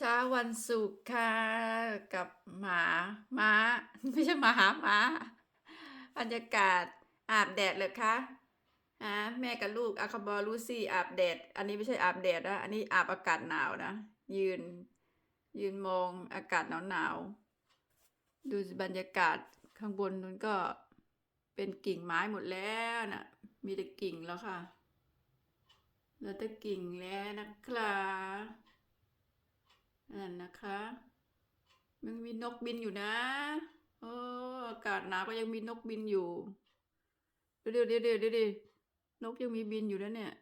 เช้าวันศุกร์ค่ะกับหมาม้า ไม่ใช่หมาหาหมาบรรยากาศอาบแดดเลยคะฮะแม่กับลูกอาคาบอลูซี่อาบแดด อันนี้ไม่ใช่อาบแดดนะอันนี้อาบอากาศหนาวนะ ยืน ยืนมองอากาศหนาวหนาวดูบรรยากาศข้างบนนู้นก็เป็นกิ่งไม้หมดแล้วนะมีแต่กิ่งแล้วค่ะเหลือแต่กิ่งแล้วนะครับนั่นนะคะ มั นกบินอยู่นะโอ้อากาศหนาวก็ยังมีนกบินอยู่เดี๋ยวเดี๋ยวเดี๋ยวเดี๋ยวเดี๋ยวนกยังมีบินอยู่นะเนี่ย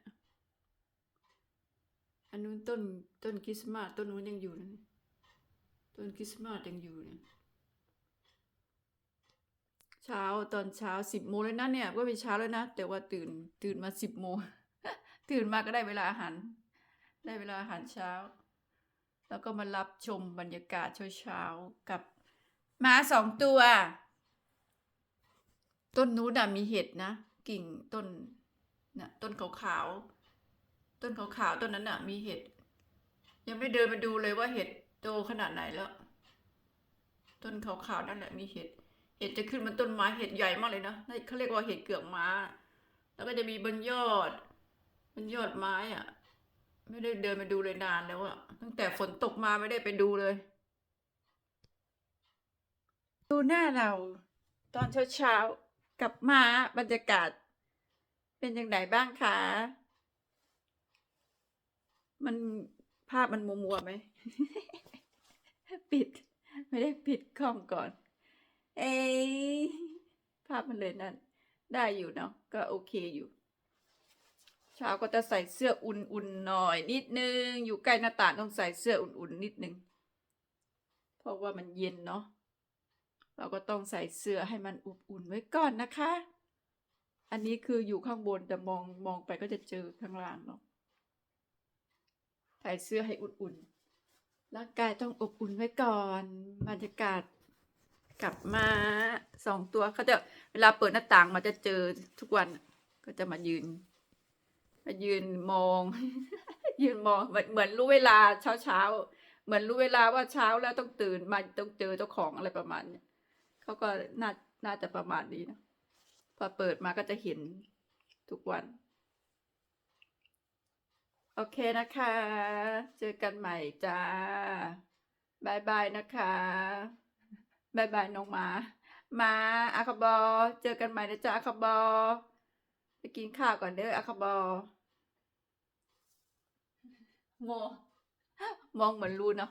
อันนู้นต้นต้นคริสต์มาสต้นนู้นยังอยู่นะต้นคริสต์มาสยังอยู่เนี่ยเช้าตอนเช้าสิบโมงเลยนะเนี่ยก็เป็นเช้าแล้วนะ แต่ว่าตื่นตื่นมาสิบโมงตื่นมาก็ได้เวลาอาหาร ได้เวลาอาหารเช้า แล้วก็มารับชมบรรยากาศเช้าๆกับหมาสองตัว ต้นนู้นน่ะมีเห็ดนะ กิ่งต้นน่ะต้นขาวๆต้นขาวๆต้นนั้นน่ะ มีเห็ด ยังไม่เดินไปดูเลยว่าเห็ดโตขนาดไหนแล้ว ต้นขาวๆนั่นแหละมีเห็ด เห็ดจะขึ้นบนต้นไม้เห็ดใหญ่มากเลยนะนั่เขาเรียกว่าเห็ดเกือกม้า แล้วก็จะมีบนยอดบนยอดไม้อะ ไม่ได้เดินไปดูเลยนานแล้วอะตั้งแต่ฝนตกมาไม่ได้ไปดูเลย ดูหน้าเราตอนเช้าๆกลับมาบรรยากาศ เป็นอยังไงบ้างคะ มันภาพมันมัวมัวๆไหม ปิด ไม่ได้ปิดกล้องก่อน เอ้ภาพมันเลยนั่น ได้อยู่เนาะก็โอเคอยู่ เช้าก็จะใส่เสื้ออุ่นๆหน่อยนิดนึง อยู่ใกล้หน้าต่างต้องใส่เสื้ออุ่นๆนิดนึง เพราะว่ามันเย็นเนาะ เราก็ต้องใส่เสื้อให้มันอบอุ่นไว้ก่อนนะคะ อันนี้คืออยู่ข้างบนแต่มองมองไปก็จะเจอข้างล่างเนาะ ใส่เสื้อให้อุ่นๆ ร่างกายต้องอบอุ่นไว้ก่อน บรรยากาศกลับมาสองตัวเขาจะเวลาเปิดหน้าต่างมาจะเจอทุกวันก็จะมายืน ยืนมอง ยืนมองเหมือนเหมือนรู้เวลาเช้าเช้าเหมือนรู้เวลาว่าเช้าแล้วต้องตื่นมาต้องเจอเจ้าของอะไรประมาณเนี้ยเขาก็น่าน่าจะประมาณนี้นะพอเปิดมาก็จะเห็นทุกวัน โอเคนะคะ เจอกันใหม่จ้าบายบายนะคะบายบายน้องหมาหมาอาคาบอ เจอกันใหม่นะจ๊ะอาคาบอ ไปกินข้าวก่อนเด้ออาคาบอ มองมองเหมือนรู้เนาะ